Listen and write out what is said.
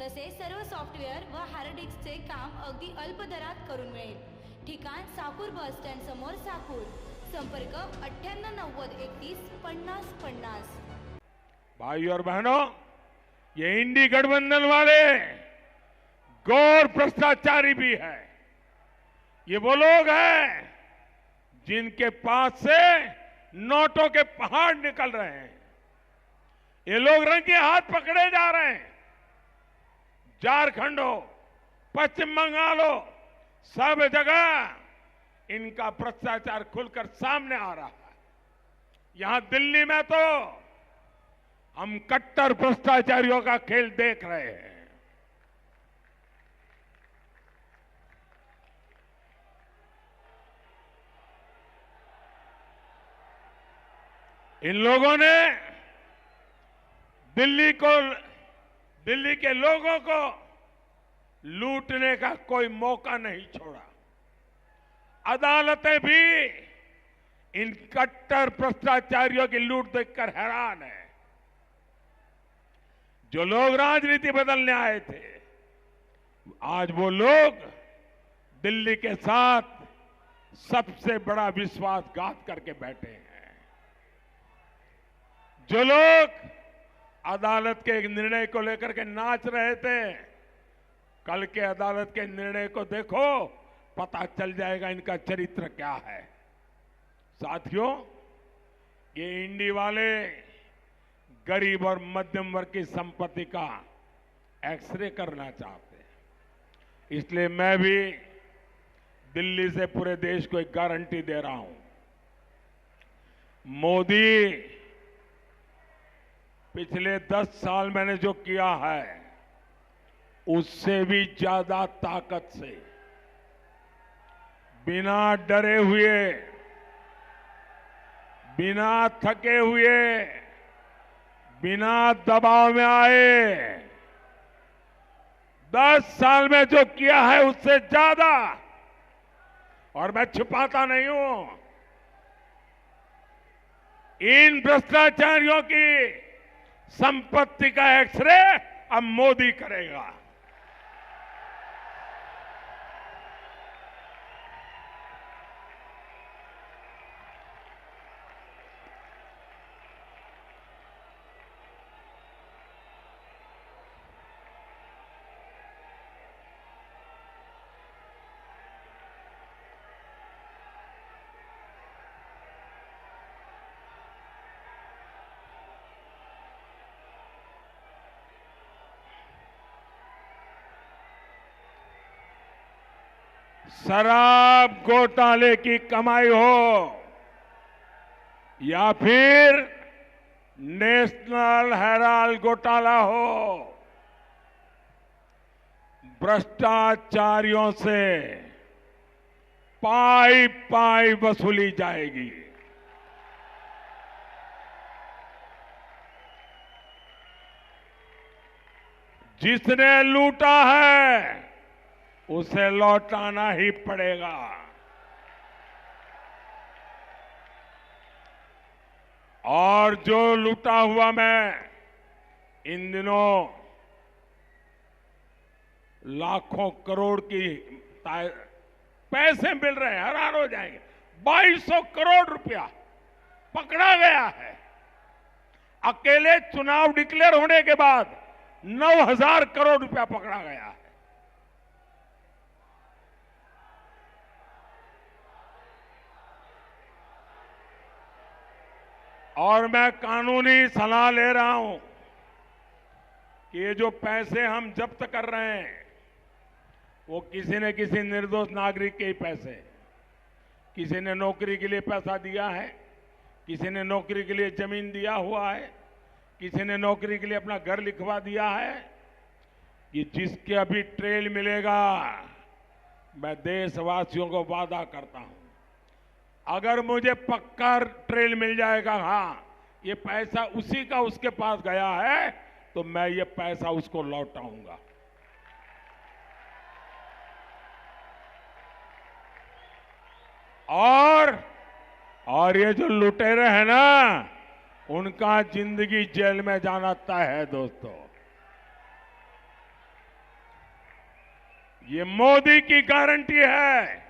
तसेच सर्व सॉफ्टवेअर व हार्ड डिस्कचे काम अगदी अल्प दरात करून मिळेल. ठिकाण साकूर बस स्टँड समोर साकूर. संपर्क अठ्ठ्याण्णव नव्वद एकतीस पन्नास पन्नास. भाई और बहनों, ये इंडी गठबंधन वाले गौर भ्रष्टाचारी भी है। ये वो लोग हैं जिनके पास से नोटों के पहाड़ निकल रहे हैं। ये लोग रंगे हाथ पकड़े जा रहे हैं। झारखंड हो पश्चिम बंगाल हो सब जगह इनका भ्रष्टाचार खुलकर सामने आ रहा है। यहाँ दिल्ली में तो हम कट्टर भ्रष्टाचारियों का खेल देख रहे हैं। इन लोगों ने दिल्ली को दिल्ली के लोगों को लूटने का कोई मौका नहीं छोड़ा। अदालतें भी इन कट्टर भ्रष्टाचारियों की लूट देखकर हैरान है। जो लोग राजनीति बदलने आए थे, आज वो लोग दिल्ली के साथ सबसे बड़ा विश्वासघात करके बैठे हैं। जो लोग अदालत के एक निर्णय को लेकर के नाच रहे थे। कल के अदालत के निर्णय को देखो, पता चल जाएगा इनका चरित्र क्या है। साथियों, ये इंडी वाले गरीब और मध्यम वर्ग की संपत्ति का एक्सरे करना चाहते हैं। इसलिए मैं भी दिल्ली से पूरे देश को एक गारंटी दे रहा हूँ। मोदी पिछले दस साल मैंने जो किया है, उससे भी ज़्यादा ताकत से। बिना डरे हुए, बिना थके हुए, बिना दबाव में आए, दस साल में जो किया है उससे ज़्यादा, और मैं छुपाता नहीं हूँ। इन भ्रष्टाचारियों की संपत्ति का एक्सरे अब मोदी करेगा। शराब घोटाले की कमाई हो या फिर नेशनल हेराल्ड घोटाला हो। भ्रष्टाचारियों से पाई पाई वसूली जाएगी। जिसने लूटा है उसे लौटाना ही पड़ेगा। और जो लूटा हुआ मैं, इन दिनों लाखों करोड़ की पैसे मिल रहे हैं हैरान हो जाएँगे। 2200 करोड़ रुपया पकड़ा गया है। अकेले चुनाव डिक्लेयर होने के बाद 9000 करोड़ रुपया पकड़ा गया है। और मैं कानूनी सलाह ले रहा हूँ कि ये जो पैसे हम जब्त कर रहे हैं, वो किसी न किसी निर्दोष नागरिक के ही पैसे किसी ने नौकरी के लिए पैसा दिया है, किसी ने नौकरी के लिए ज़मीन दिया हुआ है, किसी ने नौकरी के लिए अपना घर लिखवा दिया है, कि जिसके अभी ट्रेल मिलेगा, मैं देशवासियों को वादा करता हूँ। अगर मुझे पक्का ट्रेल मिल जाएगा हाँ ये पैसा उसी का उसके पास गया है तो मैं ये पैसा उसको लौटाऊँगा। और और ये जो लुटेरे हैं ना, उनका ज़िंदगी जेल में जाना तय है, दोस्तों। ये मोदी की गारंटी है।